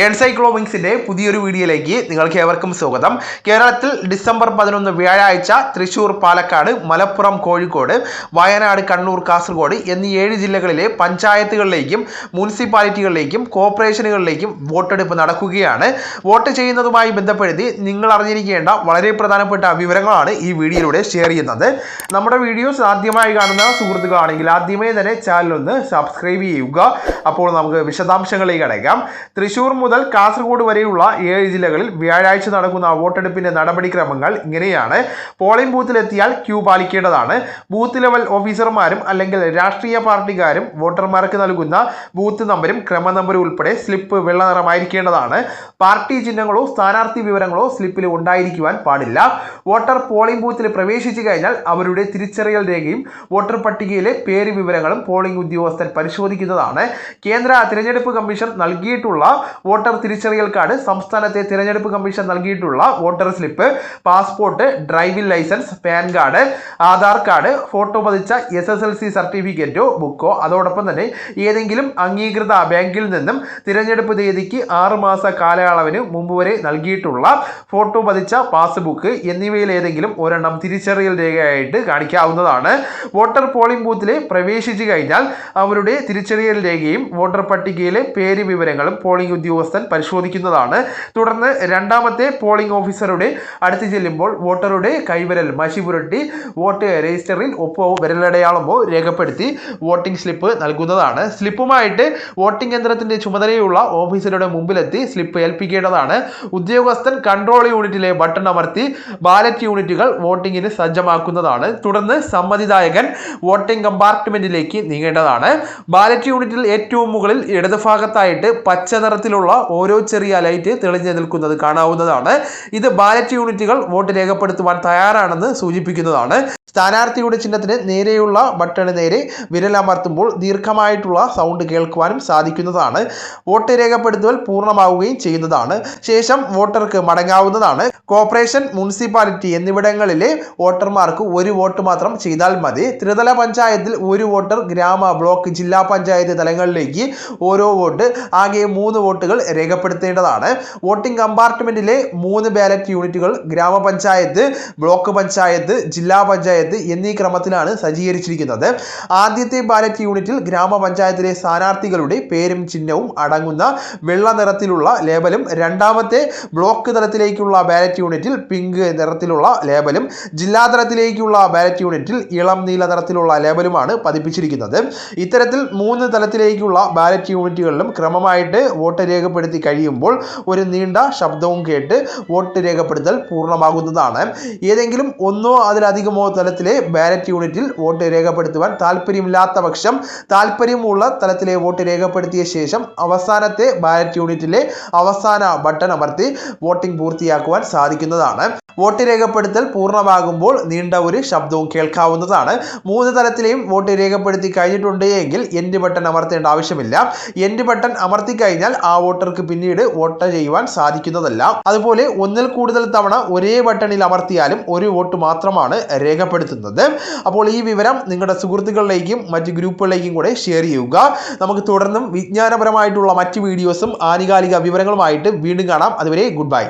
എൻസൈക്ലോമിക്സിന്റെ പുതിയൊരു വീഡിയോയിലേക്ക് നിങ്ങൾക്ക് ഏവർക്കും സ്വാഗതം. കേരളത്തിൽ ഡിസംബർ പതിനൊന്ന് വ്യാഴാഴ്ച തൃശൂർ പാലക്കാട് മലപ്പുറം കോഴിക്കോട് വയനാട് കണ്ണൂർ കാസർഗോഡ് എന്നീ ഏഴ് ജില്ലകളിലെ പഞ്ചായത്തുകളിലേക്കും മുനിസിപ്പാലിറ്റികളിലേക്കും കോർപ്പറേഷനുകളിലേക്കും വോട്ടെടുപ്പ് നടക്കുകയാണ്. വോട്ട് ചെയ്യുന്നതുമായി ബന്ധപ്പെടുത്തി നിങ്ങൾ അറിഞ്ഞിരിക്കേണ്ട വളരെ പ്രധാനപ്പെട്ട വിവരങ്ങളാണ് ഈ വീഡിയോയിലൂടെ ഷെയർ ചെയ്യുന്നത്. നമ്മുടെ വീഡിയോസ് ആദ്യമായി കാണുന്ന സുഹൃത്തുക്കളാണെങ്കിൽ ആദ്യമേ തന്നെ ചാനലൊന്ന് സബ്സ്ക്രൈബ് ചെയ്യുക. അപ്പോൾ നമുക്ക് വിശദാംശങ്ങളിലേക്ക് അടയ്ക്കാം. തൃശൂർ മുതൽ കാസർഗോഡ് വരെയുള്ള ഏഴ് ജില്ലകളിൽ വ്യാഴാഴ്ച നടക്കുന്ന വോട്ടെടുപ്പിന്റെ നടപടിക്രമങ്ങൾ ഇങ്ങനെയാണ്. പോളിംഗ് ബൂത്തിലെത്തിയാൽ ക്യൂ പാലിക്കേണ്ടതാണ്. ബൂത്ത് ലെവൽ ഓഫീസർമാരും അല്ലെങ്കിൽ രാഷ്ട്രീയ പാർട്ടിക്കാരും വോട്ടർമാർക്ക് നൽകുന്ന ബൂത്ത് നമ്പരും ക്രമ നമ്പരും ഉൾപ്പെടെ സ്ലിപ്പ് വെള്ള നിറമായിരിക്കേണ്ടതാണ്. പാർട്ടി ചിഹ്നങ്ങളോ സ്ഥാനാർത്ഥി വിവരങ്ങളോ സ്ലിപ്പിൽ ഉണ്ടായിരിക്കുവാൻ പാടില്ല. വോട്ടർ പോളിംഗ് ബൂത്തിൽ പ്രവേശിച്ചു കഴിഞ്ഞാൽ അവരുടെ തിരിച്ചറിയൽ രേഖയും വോട്ടർ പട്ടികയിലെ പേര് വിവരങ്ങളും പോളിംഗ് ഉദ്യോഗസ്ഥൻ പരിശോധിക്കുന്നതാണ്. കേന്ദ്ര തിരഞ്ഞെടുപ്പ് കമ്മീഷൻ നൽകിയിട്ടുള്ള വോട്ടർ തിരിച്ചറിയൽ കാർഡ് സംസ്ഥാനത്തെ തിരഞ്ഞെടുപ്പ് കമ്മീഷൻ നൽകിയിട്ടുള്ള voter slip passport driving licence PAN card Aadhaar card photo പതിച്ച എസ് എസ് എൽ സി സർട്ടിഫിക്കറ്റോ ബുക്കോ അതോടൊപ്പം തന്നെ ഏതെങ്കിലും അംഗീകൃത ബാങ്കിൽ നിന്നും തിരഞ്ഞെടുപ്പ് തീയതിക്ക് ആറ് മാസ കാലയളവിന് മുമ്പ് വരെ നൽകിയിട്ടുള്ള ഫോട്ടോ പതിച്ച പാസ്ബുക്ക് എന്നിവയിൽ ഏതെങ്കിലും ഒരെണ്ണം തിരിച്ചറിയൽ രേഖയായിട്ട് കാണിക്കാവുന്നതാണ്. വോട്ടർ പോളിംഗ് ബൂത്തിൽ പ്രവേശിച്ചു കഴിഞ്ഞാൽ അവരുടെ തിരിച്ചറിയൽ രേഖയും വോട്ടർ പട്ടികയിലെ പേര് വിവരങ്ങളും പോളിംഗ് ഉദ്യോഗസ്ഥൻ പരിശോധിക്കുന്നതാണ്. തുടർന്ന് രണ്ടാമത്തെ പോളിംഗ് ഓഫീസറുടെ അടുത്ത് ചെല്ലുമ്പോൾ വോട്ടറുടെ കൈവിരൽ മഷി പുരട്ടി വോട്ട് രജിസ്റ്ററിൽ ഒപ്പോ വിരലടയാളമോ രേഖപ്പെടുത്തി വോട്ടിംഗ് സ്ലിപ്പ് നൽകുന്നതാണ്. സ്ലിപ്പുമായിട്ട് വോട്ടിംഗ് യന്ത്രത്തിന്റെ ചുമതലയുള്ള ഓഫീസറുടെ മുമ്പിലെത്തി സ്ലിപ്പ് ഏൽപ്പിക്കേണ്ടതാണ്. ഉദ്യോഗസ്ഥൻ കൺട്രോൾ യൂണിറ്റിലെ ബട്ടൺ അമർത്തി ബാലറ്റ് യൂണിറ്റുകൾ വോട്ടിങ്ങിന് സജ്ജമാക്കുന്നതാണ്. തുടർന്ന് സമ്മതിദായകൻ വോട്ടിംഗ് കമ്പാർട്ട്മെന്റിലേക്ക് നീങ്ങേണ്ടതാണ്. ബാലറ്റ് യൂണിറ്റിൽ ഏറ്റവും മുകളിൽ ഇടതുഭാഗത്തായിട്ട് പച്ച നിറത്തിലുള്ള ഓരോ ചെറിയ ലൈറ്റ് തെളിഞ്ഞു നിൽക്കുന്നത് കാണാവുന്നതാണ്. ഇത് ബാലറ്റ് യൂണിറ്റുകൾ വോട്ട് രേഖപ്പെടുത്തുവാൻ തയ്യാറാണെന്ന് സൂചിപ്പിക്കുന്നതാണ്. സ്ഥാനാർത്ഥിയുടെ ചിഹ്നത്തിന് നേരെയുള്ള ബട്ടണ് നേരെ വിരലമർത്തുമ്പോൾ ദീർഘമായിട്ടുള്ള സൗണ്ട് കേൾക്കുവാനും സാധിക്കുന്നതാണ്. വോട്ട് രേഖപ്പെടുത്തൽ പൂർണമാവുകയും ചെയ്യുന്നതാണ്. ശേഷം വോട്ടർക്ക് മടങ്ങാവുന്നതാണ്. കോർപ്പറേഷൻ മുനിസിപ്പാലിറ്റി എന്നിവിടങ്ങളിലെ വോട്ടർമാർക്ക് ഒരു വോട്ട് മാത്രം ചെയ്താൽ മതി. ത്രിതല പഞ്ചായത്തിൽ ഒരു വോട്ടർ ഗ്രാമ ബ്ലോക്ക് ജില്ലാ പഞ്ചായത്ത് തലങ്ങളിലേക്ക് ഓരോ വോട്ട് ആകെ മൂന്ന് വോട്ടുകൾ രേഖപ്പെടുത്തേണ്ടതാണ്. വോട്ടിംഗ് കമ്പാർട്ട്മെന്റിലെ മൂന്ന് ബാലറ്റ് യൂണിറ്റുകൾ ഗ്രാമപഞ്ചായത്ത് ബ്ലോക്ക് പഞ്ചായത്ത് ജില്ലാ പഞ്ചായത്ത് എന്നീ ക്രമത്തിലാണ് സജ്ജീകരിച്ചിരിക്കുന്നത്. ആദ്യത്തെ ബാലറ്റ് യൂണിറ്റിൽ ഗ്രാമപഞ്ചായത്തിലെ സ്ഥാനാർത്ഥികളുടെ പേരും ചിഹ്നവും അടങ്ങുന്ന വെള്ള നിറത്തിലുള്ള ലേബലും രണ്ടാമത്തെ ബ്ലോക്ക് തലത്തിലേക്കുള്ള ബാലറ്റ് യൂണിറ്റിൽ പിങ്ക് നിറത്തിലുള്ള ലേബലും ജില്ലാ തലത്തിലേക്കുള്ള ബാലറ്റ് യൂണിറ്റിൽ ഇളം നീല നിറത്തിലുള്ള ലേബലുമാണ് പതിപ്പിച്ചിരിക്കുന്നത്. ഇത്തരത്തിൽ മൂന്ന് തലത്തിലേക്കുള്ള ബാലറ്റ് യൂണിറ്റുകളിലും ക്രമമായിട്ട് വോട്ട് രേഖപ്പെടുത്തി കഴിയുമ്പോൾ ഒരു നീണ്ട ശബ്ദവും കേട്ട് വോട്ട് രേഖപ്പെടുത്തൽ പൂർണമാകുന്നതാണ്. ഏതെങ്കിലും ഒന്നോ അതിലധികമോ തലത്തിലെ ബാലറ്റ് യൂണിറ്റിൽ വോട്ട് രേഖപ്പെടുത്തുവാൻ താല്പര്യമില്ലാത്ത പക്ഷം താല്പര്യമുള്ള തലത്തിലെ വോട്ട് രേഖപ്പെടുത്തിയ ശേഷം അവസാനത്തെ ബാലറ്റ് യൂണിറ്റിലെ അവസാന ബട്ടൺ അമർത്തി വോട്ടിംഗ് പൂർത്തിയാക്കുവാൻ സാധിക്കുന്നതാണ്. വോട്ട് രേഖപ്പെടുത്തൽ പൂർണമാകുമ്പോൾ നീണ്ട ഒരു ശബ്ദവും കേൾക്കാവുന്നതാണ്. മൂന്ന് തലത്തിലെയും വോട്ട് രേഖപ്പെടുത്തി കഴിഞ്ഞിട്ടുണ്ട് എങ്കിൽ എൻഡ് ബട്ടൺ അമർത്തേണ്ട ആവശ്യമില്ല. എൻഡ് ബട്ടൺ അമർത്തി കഴിഞ്ഞാൽ ആ വോട്ടർക്ക് പിന്നീട് വോട്ട് ചെയ്യുവാൻ സാധിക്കുന്നതല്ല. അതുപോലെ ഒന്നിൽ കൂടുതൽ തവണ ഒരേ ബട്ടണിൽ അമർത്തിയാലും ഒരു വോട്ട് മാത്രമാണ് രേഖപ്പെടുത്തുന്നത്. അപ്പോൾ ഈ വിവരം നിങ്ങളുടെ സുഹൃത്തുക്കളിലേക്കും മറ്റ് ഗ്രൂപ്പുകളിലേക്കും കൂടെ ഷെയർ ചെയ്യുക. നമുക്ക് തുടർന്നും വിജ്ഞാനപരമായിട്ടുള്ള മറ്റ് വീഡിയോസും ആനുകാലിക വിവരങ്ങളുമായിട്ട് വീണ്ടും കാണാം. അതുവരെ ഗുഡ് ബൈ.